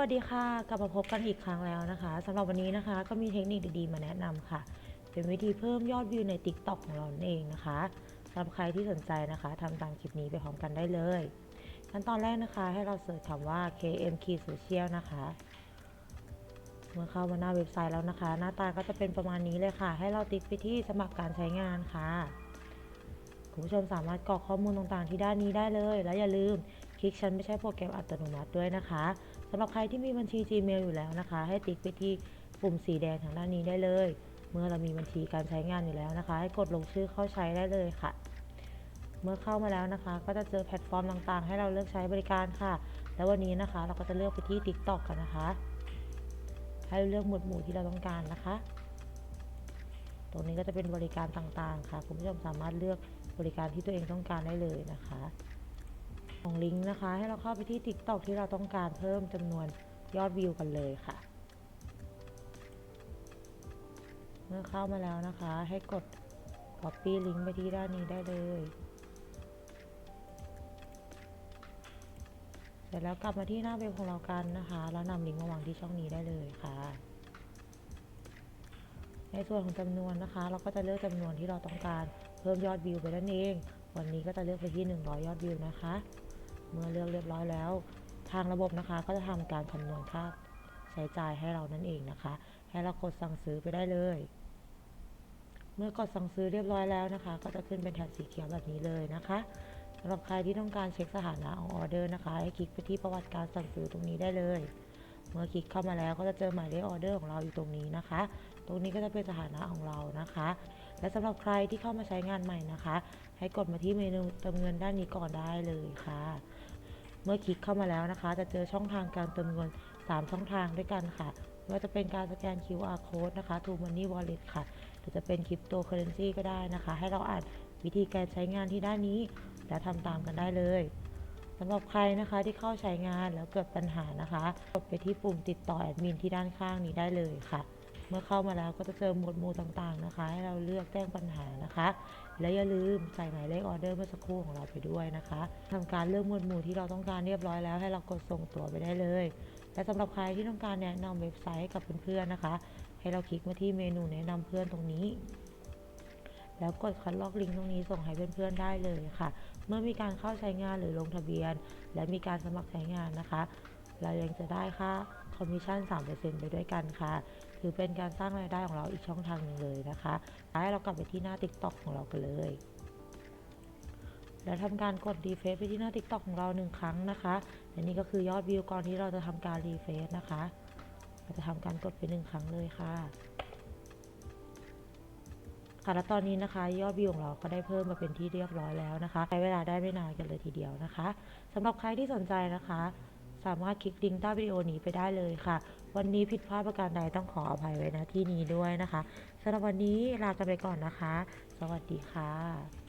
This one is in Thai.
วัสดีค่ะ กลับมาพบกันอีกครั้งแล้วนะคะสำหรับวันนี้นะคะก็มีเทคนิคดีๆมาแนะนำค่ะ เป็นวิธีเพิ่มยอดวิวใน TikTok ของเราเองนะคะสำหรับใครที่สนใจนะคะทำตามคลิปนี้ไปพร้อมกันได้เลย ขั้นตอนแรกนะคะ ให้เราเสิร์ชคำว่า KM Key Social นะคะ เมื่อเข้ามาหน้าเว็บไซต์แล้วนะคะ หน้าตาก็จะเป็นประมาณนี้เลยค่ะ ให้เราติ๊กไปที่สมัครการใช้งานค่ะคุณผู้ชมสามารถกรอกข้อมูลต่างๆที่ด้านนี้ได้เลย และอย่าลืมคลิกฉันไม่ใช่โปรแกรมอัตโนมัติด้วยนะคะำหรับใครที่มีบัญชี Gmail อยู่แล้วนะคะ ให้ติ๊กไปที่ปุ่มสีแดงทางด้านนี้ได้เลย เมื่อเรามีบัญชีการใช้งานอยู่แล้วนะคะ ให้กดลงชื่อเข้าใช้ได้เลยค่ะ เมื่อเข้ามาแล้วนะคะ ก็จะเจอแพลตฟอร์มต่างๆ ให้เราเลือกใช้บริการค่ะ แล้ววันนี้นะคะ เราก็จะเลือกไปที่ TikTok กันนะคะ ให้เลือกหมวดหมู่ที่เราต้องการนะคะ ตรงนี้ก็จะเป็นบริการต่างๆ ค่ะ คุณผู้ชมสามารถเลือกบริการที่ตัวเองต้องการได้เลยนะคะ ของลิงก์นะคะ ให้เราเข้าไปที่ TikTok ที่เราต้องการเพิ่มจำนวนยอดวิวกันเลยค่ะ เมื่อเข้ามาแล้วนะคะ ให้กด Copy ลิงก์ไปที่ด้านนี้ได้เลยเสร็จแล้วกลับมาที่หน้าเว็บของเรากันนะคะ แล้วนำลิงก์มาวางที่ช่องนี้ได้เลยค่ะ ในส่วนของจำนวนนะคะ เราก็จะเลือกจำนวนที่เราต้องการเพิ่มยอดวิวไปนั่นเอง วันนี้ก็จะเลือกไปที่ 100 ยอดวิวนะคะ เมื่อเลือกเรียบร้อยแล้ว ทางระบบนะคะก็จะทำการคำนวณค่าใช้จ่ายให้เรานั่นเองนะคะ ให้เรากดสั่งซื้อไปได้เลย เมื่อกดสั่งซื้อเรียบร้อยแล้วนะคะ ก็จะขึ้นเป็นแถบสีเขียวแบบนี้เลยนะคะสำหรับใครที่ต้องการเช็คสถานะของออเดอร์นะคะ ให้คลิกไปที่ประวัติการสั่งซื้อตรงนี้ได้เลย เมื่อคลิกเข้ามาแล้วก็จะเจอหมายเลขออเดอร์ของเราอยู่ตรงนี้นะคะ ตรงนี้ก็จะเป็นสถานะของเรานะคะ และสำหรับใครที่เข้ามาใช้งานใหม่นะคะ ให้กดมาที่เมนูเติมเงินด้านนี้ก่อนได้เลยค่ะ เมื่อคลิกเข้ามาแล้วนะคะ จะเจอช่องทางการเติมเงิน 3 ช่องทางด้วยกันค่ะไม่ว่าจะเป็นการสแกน QR code นะคะ True Money Wallet ค่ะ หรือจะเป็นคริปโตเคอเรนซีก็ได้นะคะ ให้เราอ่านวิธีการใช้งานที่ด้านนี้ และทำตามกันได้เลยสำหรับใครนะคะที่เข้าใช้งานแล้วเกิดปัญหานะคะ กดไปที่ปุ่มติดต่อแอดมินที่ด้านข้างนี้ได้เลยค่ะ เมื่อเข้ามาแล้วก็จะเจอหมวดหมู่ต่างๆนะคะ ให้เราเลือกแจ้งปัญหานะคะ และอย่าลืมใส่หมายเลขออเดอร์เมื่อสักครู่ของเราไปด้วยนะคะทำการเลือกหมวดหมู่ที่เราต้องการเรียบร้อยแล้ว ให้เรากดส่งตัวไปได้เลย และสำหรับใครที่ต้องการแนะนำเว็บไซต์ให้กับเพื่อนๆนะคะ ให้เราคลิกมาที่เมนูแนะนำเพื่อนตรงนี้แล้วกดคัดลอกลิงก์ตรงนี้ส่งให้เพื่อนๆได้เลยค่ะ เมื่อมีการเข้าใช้งานหรือลงทะเบียน และมีการสมัครใช้งานนะคะ เรายังจะได้ค่า คอมมิชชั่น 3%ไปด้วยกันค่ะ ถือเป็นการสร้างรายได้ของเราอีกช่องทางหนึ่งเลยนะคะให้เรากลับไปที่หน้า TikTok ของเรากันเลยแล้วทำการกดรีเฟซไปที่หน้า TikTok ของเราหนึ่งครั้งนะคะและนี่ก็คือยอดวิวก่อนที่เราจะทำการรีเฟซนะคะ เราจะทำการกดไปหนึ่งครั้งเลยค่ะ ค่ะและตอนนี้นะคะ ยอดวิวของเราก็ได้เพิ่มมาเป็นที่เรียบร้อยแล้วนะคะ ใช้เวลาได้ไม่นานกันเลยทีเดียวนะคะสำหรับใครที่สนใจนะคะ สามารถคลิกลิงก์ใต้วิดีโอนี้ไปได้เลยค่ะ วันนี้ผิดพลาดประการใดต้องขออภัยไว้นะที่นี้ด้วยนะคะสำหรับวันนี้ลากันไปก่อนนะคะ สวัสดีค่ะ